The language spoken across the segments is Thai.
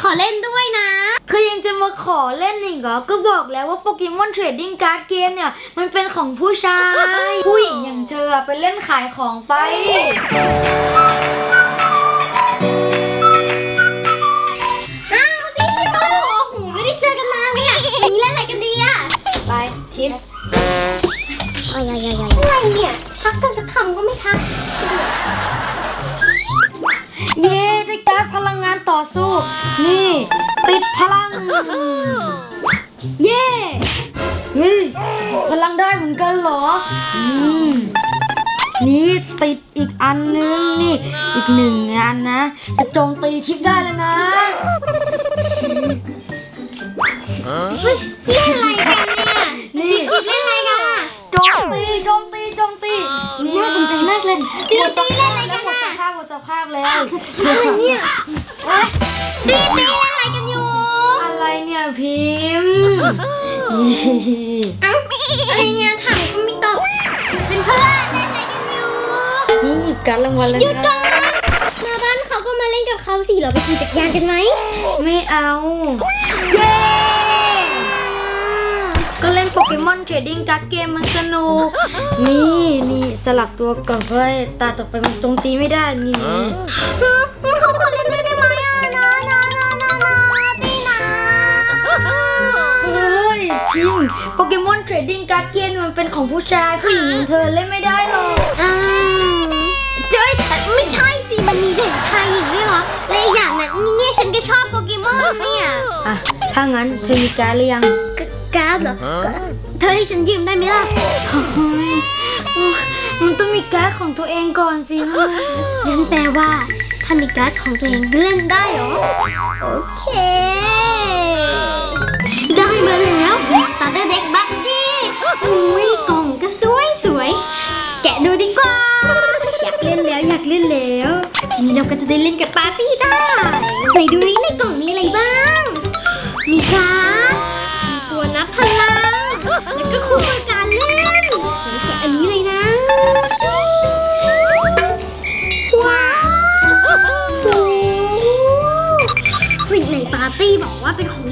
ขอเล่นด้วยนะ เธอยังจะมาขอเล่นอีกเหรอ ก็บอกแล้วว่าโปเกมอนเทรดดิ้งการ์ดเกมเนี่ย มันเป็นของผู้ชาย ผู้หญิงอย่างเธอไปเล่นขายของไป อ้าวพี่พี่บอลโอ้โหไม่ได้เจอกันนานเลยอะวันนี้เล่นอะไรกันดีอะไปทิปอะไรเนี่ย ทักกันจะทำก็ไม่ทัก เย้ได้การ์ดพลังงานต่อสู้ นี่ ติดพลัง เย้เฮ้ยพลังได้เหมือนกันเหรอ อืม นี่ติดอีกอันนึงนี่ อีกหนึ่งอันนะ จะโจมตีทิปได้แล้วนะเล่นอะไร นี่น่าสนใจมากเลยตีตีเล่นอะไรกันหมดสอะภาพหมดสภาพแล้วอะไรเนี่ยเอ้ยตีตีเล่นอะไรกันอยู่ อะไรเนี่ยพิมพ์นี่เอ้าอะไรเนี่ยถามก็ไม่ตอบเป็นเพื่อนเล่นอะไรกันอยู่นี่หยิบการดรางวัลแล้วหยุดก่อนะนมาบ้านเขาก็มาเล่นกับเขาสิเราไปขี่จักรยานกันไหมไม่เอาเย้ก็เล่นโปเกมอนเทรดดิ้งการ์ดเกมมันสนุกนี่นี่ สลับตัวก่อนเพราะว่าตาต่อไปมันโจมตีไม่ได้นี่นี่งั้นเขาขอเล่นด้วยได้ไหมอะนะนะนะนะนะตีนะเฮ้ยพิมพ์โปเกมอนเทรดดิ้งการ์ดเกมมันเป็นของผู้ชายผู้หญิงอย่างเธอเล่นไม่ได้หรอกอ่าเจ้ยไม่ใช่สิมันมีเด็กชายหญิงด้วยเหรอและอีกอย่างน่ะนี่เนี่ยฉันก็ชอบโปเกมอนเนี่ยอะถ้างั้นเธอมีการดหรือยังกการ์ดเหรอเธอให้ฉันยืมได้ไหมล่ะเฮ้ยโอ้ย มันต้องมีการ์ดของตัวเองก่อนสิฮ้ยงั้นแปลว่า ถ้ามีการ์ดของตัวเองเล่นได้เหรอ โอเค ได้มาแล้วสตาร์เตอร์เด็กบัตตี้อุ้ยกล่องก็สวยสวย แกะดูดีกว่า อยากเล่นแล้วอยากเล่นแล้วทีนี้เราก็จะได้เล่นกับปาร์ตี้ได้ไหนดูนี้ในกล่องมีอะไรบ้าง มีการ์ดมีตัวนับพลัง แล้วก็คู่มือการเล่น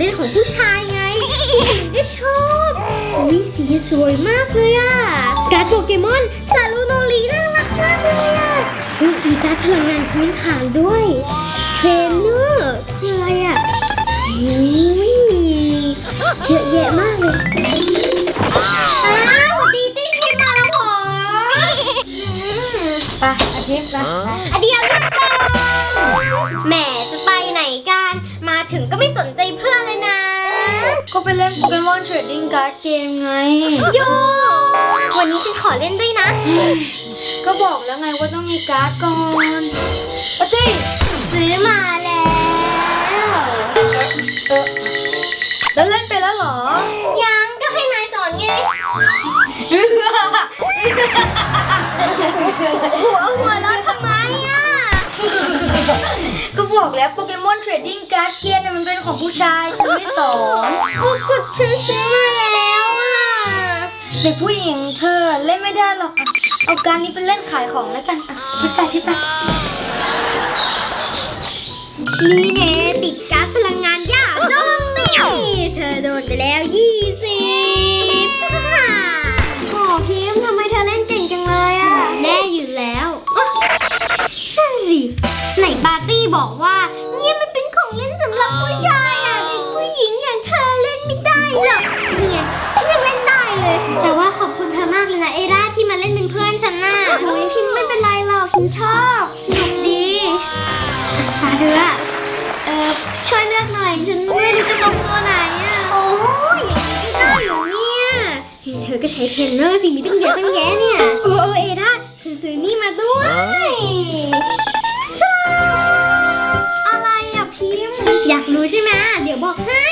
เป็นของเล่นของผู้ชายไงผู้หญิงก็ชอบอุ้ยสีสวยมากเลยอะการ์ดโปเกมอนซาลูโนรีน่ารักมากเลยอะอุ๊ยมีการ์ดพลังงานพื้นฐานด้วย เทรนเนอร์ ก็ไปเล่นโปเกมอนเทรดดิ้งการ์ดเกมไง โย วันนี้ฉันขอเล่นด้วยนะ ก็บอกแล้วไงว่าต้องมีการ์ดก่อนอาจิซื้อมาแล้ว เออแล้วเล่นไปแล้วเหรอ ยังก็ให้นายสอนไง หัวหัวเราะทำไมอะก็ บอกแล้วโปเกมอนเทรดดิ้งการ์ดเกมเนี่ยมันเป็นของผู้ชายฉันไม่สอนโอ้กดฉันซื้อมาแล้วอะเด็กผู้หญิงเธอเล่นไม่ได้หรอกอะเอาการนี้ไปเล่นขายของแล้วกันอะทิปไปทิปไปนี่แน่ติดการ์ดพลังงานยาโจมตีเธอโดนไปแล้วยี่ ลยนะเอราที่มาเล่นเป็นเพื่อนฉันน่ะโอ้ยพิมพ์ไม่เป็นไรหรอกฉันชอบสนุกดีตาเธออเออช่วยเลือกหน่อย ฉันไม่รู้จะลงตัวไหนอะ โอ้ยอย่างนี้ก็ได้เหรอเนี่ย เธอก็ใช้เทรนเนอร์สิมีตั้งเยอะตั้งแยะเนี่ย โอ้เอราฉันซื้อนี่มาด้วยอะไรอะพิม อยากรู้ใช่ไหมเดี๋ยวบอกให้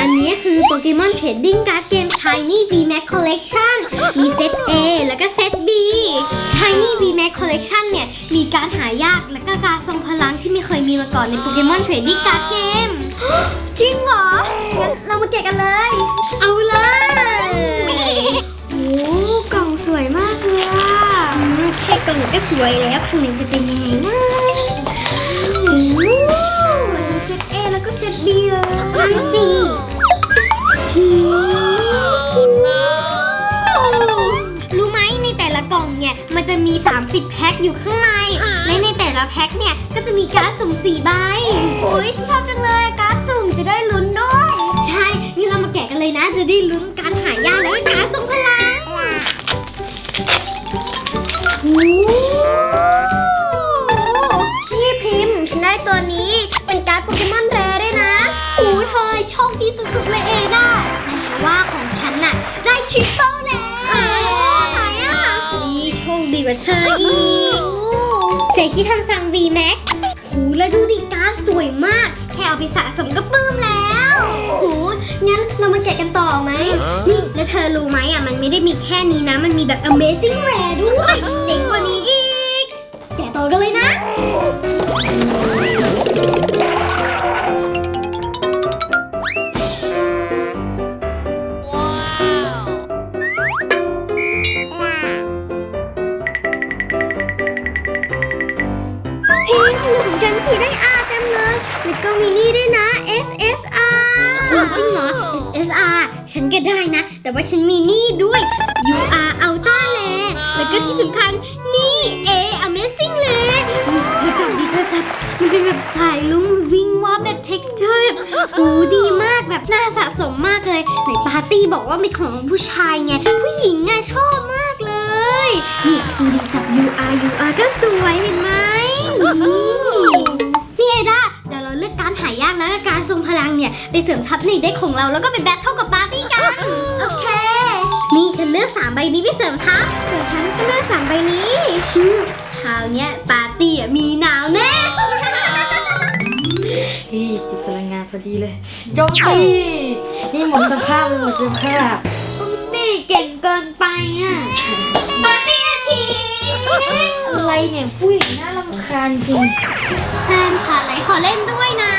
อันนี้คือโปเกมอนเทรดดิ้งการ์ดเกม Shiny VMAX Collection มีเซต A แล้วก็เซต B Shiny VMAX Collection เนี่ย มีการหายากและก็การทรงพลังที่ไม่เคยมีมาก่อนในโปเกมอนเทรดดิ้งการ์ดเกม จริงเหรอ งั้นเรามาแกะกันเลย เอาเลยโอ้กล่องสวยมากเลยอะแค่กล่องก็สวยแล้วข้างในจะเป็นยังไงนะโอ้โหเซตเอแล้วก็ดีเลยสิ มันจะมี 30 แพ็คอยู่ข้างใน และในแต่ละแพ็คเนี่ย ก็จะมีการ์ดสุ่ม4ใบโอ้ยฉันชอบจังเลยการ์ดสุ่มจะได้ลุ้นด้วย ใช่ นี่เรามาแกะกันเลยนะ จะได้ลุ้นการหายากและการ์ดทรงพลังโอ้พี่พิมพ์ฉันได้ตัวนี้ เป็นการ์ดโปเกมอนแรด้วยนะโอ้เธอโชคดีสุดๆเลยเอด้าแต่ว่าของฉันน่ะได้ทริปเปิล ว่าเธออีกเสกที่ทันสั่ง V Max โอ้แล้วดูดิการ์ดสวยมาก แค่เอาไปสะสมก็ปลื้มแล้วโอ้งั้นเรามาแกะกันต่อไหมนี่แล้วเธอรู้ไหมอะมันไม่ได้มีแค่นี้นะ มันมีแบบ Amazing Rare ด้วยเจ๋งกว่านี้อีก แกะต่อกันเลยนะ สีได้ R เต็มเลยแล้วก็มีนี่ด้วยนะ SSR จริงเหรอ SSR ฉันก็ได้นะ แต่ว่าฉันมีนี่ด้วย UR Ultra l a แล้วก็ที่สำคัญนี่ A Amazing l a เธอจับดิเธอจับมันเป็นแบบสายลุ้งวิ่งว่าแบบ texture แบบโหดีมากแบบน่าสะสมมากเลยไหนปาร์ตี้บอกว่าเป็นของผู้ชายไง ผู้หญิงไงชอบมากเลย นี่ดูดิจับ UR UR ก็สวยเห็นไหมนี่เอด้าเดี๋ยวเราเลือกการหายากแล้วก็การทรงพลังเนี่ย ไปเสริมทัพในเด็กของเราแล้วก็ไปแบทเทิลกับปาร์ตี้กัน โอเค นี่ฉันเลือกสามใบนี้ไปเสริมทัพส่วนฉันก็เลือกสามใบนี้อืมคราวเนี้ยปาร์ตี้อะมีหนาวแน่พี่ติดพลังงานพอดีเลยโจมตีนี่หมดสภาพเลยหมดสภาพปาร์ตี้เก่งเกินไปอะปาร์ตี้นาที อะไรเนี่ยผู้หญิงน่ารำคาญจริงแฟนขาไหลขอเล่นด้วยนะ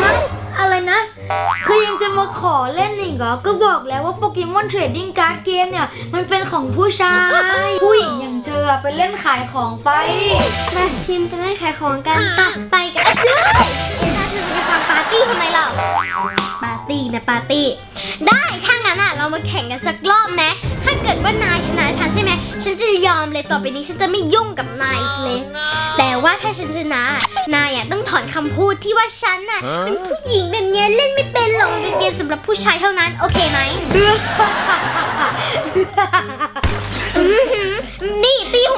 ฮะอะไรนะคือยังจะมาขอเล่นอีกเหรอ ก็บอกแล้วว่าโปเกมอนเทรดดิ้งการ์ดเกมเนี่ย มันเป็นของผู้ชาย ผู้หญิงอย่างเธอไปเล่นขายของไป มาพิมพ์กันให้ขายของกันไปไปกันเจ้ยเอ็น่าเธอจะไปฟังปาร์ตี้ทำไมเราปาร์ตี้นะปาร์ตี้ ได้ถ้างั้นอะเรามาแข่งกันสักรอบไหมถ้าเกิดว่านายชนะฉันใช่ไหมฉันจะยอมเลยต่อไปนี้ฉันจะไม่ยุ่งกับนายอีกเลย แต่ว่าถ้าฉันชนะนายอะต้องถอนคำพูดที่ว่าฉันอะเป็นผู้หญิงแบบเนี้ยเล่นไม่เป็นหรอกมันเป็นเกมสำหรับผู้ชายเท่านั้นโอเคไหมอื้อหือนี่ตีหัว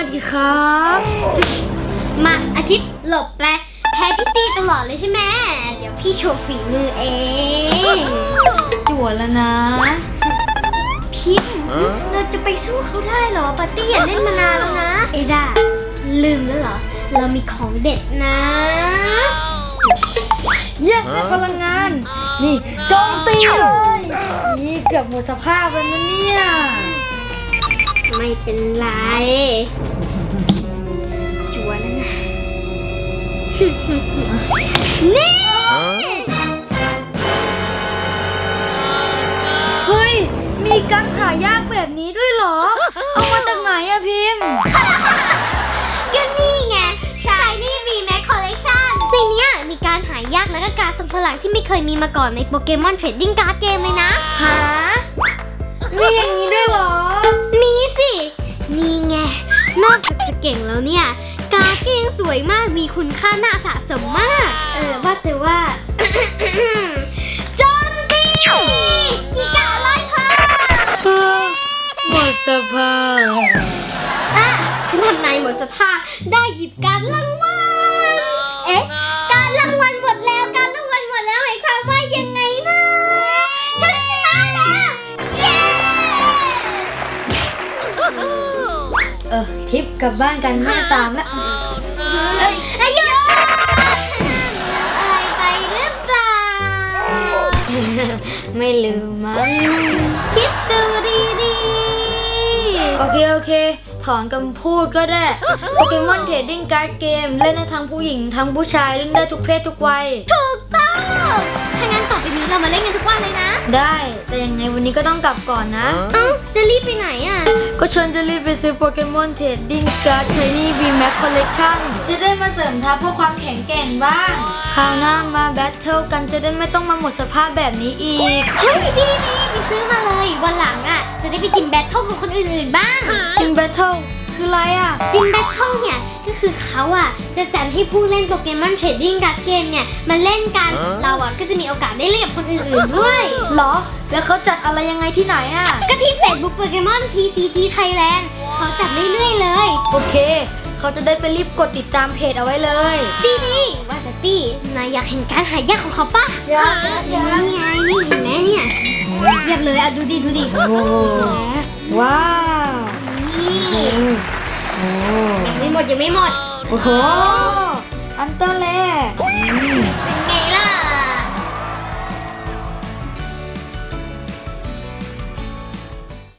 ก็มาดีครับ มาอาทิตย์หลบไปแพ้พี่ตีตลอดเลยใช่ไหมเดี๋ยวพี่โชว์ฝีมือเอง จั่วแล้วนะพิมเราจะไปสู้เขาได้เหรอปาร์ตี้อย่าเล่นมานานแล้วนะ เอดาลืมแล้วเหรอ เรามีของเด็ดนะ เย้ได้พลังงาน นี่โจมตีเลยนี่เกือบหมดสภาพแล้วนะเนี่ย ไม่เป็นไร จัวแล้วนะนี่เฮ้ย มีการหายากแบบนี้ด้วยเหรอ เอามาจากไหนอะพิมพ์ก็นี่ไง Shiny V Max Collection ในเนี้ยมีการหายากและก็การทรงพลังที่ไม่เคยมีมาก่อนในโปเกมอนเทรดดิ้งการ์ดเกมเลยนะ หา มีอย่างนี้ด้วยเหรอ มีสิ นี่ไง นอกจากจะเก่งแล้วเนี่ย การ์ดก็ยังสวยมากมีคุณค่าน่าสะสมมาก เออว่าแต่ว่า จอมตีกีกาไล่ค่ะหมดสภาพอะฉันทำนายหมดสภาพได้หยิบการรางวัลเอ๊ะการ เออทิปกลับบ้านกันแม่ตามแล้วเอ้ยอายุอะไรไปหรือเปล่า ไม่ลืมมั้งคิดดูดีดีโอเค โอเค ถอนคำพูดก็ได้ โปเกมอนเทรดดิ้งการ์ดเกม เล่นได้ทั้งผู้หญิงทั้งผู้ชาย เล่นได้ทุกเพศทุกวัย ถูกต้อง ถ้างั้นต่อไปนี้เรามาเล่นกันทุกวันเลยนะ ได้ แต่ยังไงวันนี้ก็ต้องกลับก่อนนะ เอ้าจะรีบไปไหนอะ ก็ฉันจะรีบไปซื้อโปเกมอนเทรดดิ้งการ์ดชนี่บีแม็กคอลเลกชันจะได้มาเสริมทัพเพื่อความแข็งแกร่งบ้างคราวหน้ามาแบทเทิลกันจะได้ไม่ต้องมาหมดสภาพแบบนี้อีก เฮ้ยดีดีไปซื้อมาเลย วันหลังอะ จะได้ไปจิมแบทเทิลกับคนอื่นๆบ้าง จิมแบทเทิลคืออะไรอะ จิมแบทเทิลเนี่ยก็ คือเขาอะจะจัดให้ผู้เล่นโปเกมอนเทรดดิ้งการ์ดเกมเนี่ยมาเล่นกัน เราอะก็จะมีโอกาสได้เล่นกับคนอื่นๆด้วยเหรอ แล้วเขาจัดอะไรยังไงที่ไหนอะ ก็ที่ Facebook Pokemon TCG Thailand เขาจัดเรื่อยๆเลย โอเค เขาจะได้ไปรีบกดติดตามเพจเอาไว้เลยดีดีว่าแต่ตี้นายอยากเห็นการหายากของเขาปะอยากอยากอยากนี่ไงนี่เห็นไหมเนี่ยเรียบเลยอะดูดิดูดิโอ้โหว้าวนี่โอ้ ยังไม่หมดยังไม่หมด โอ้โห อันเตอร์แล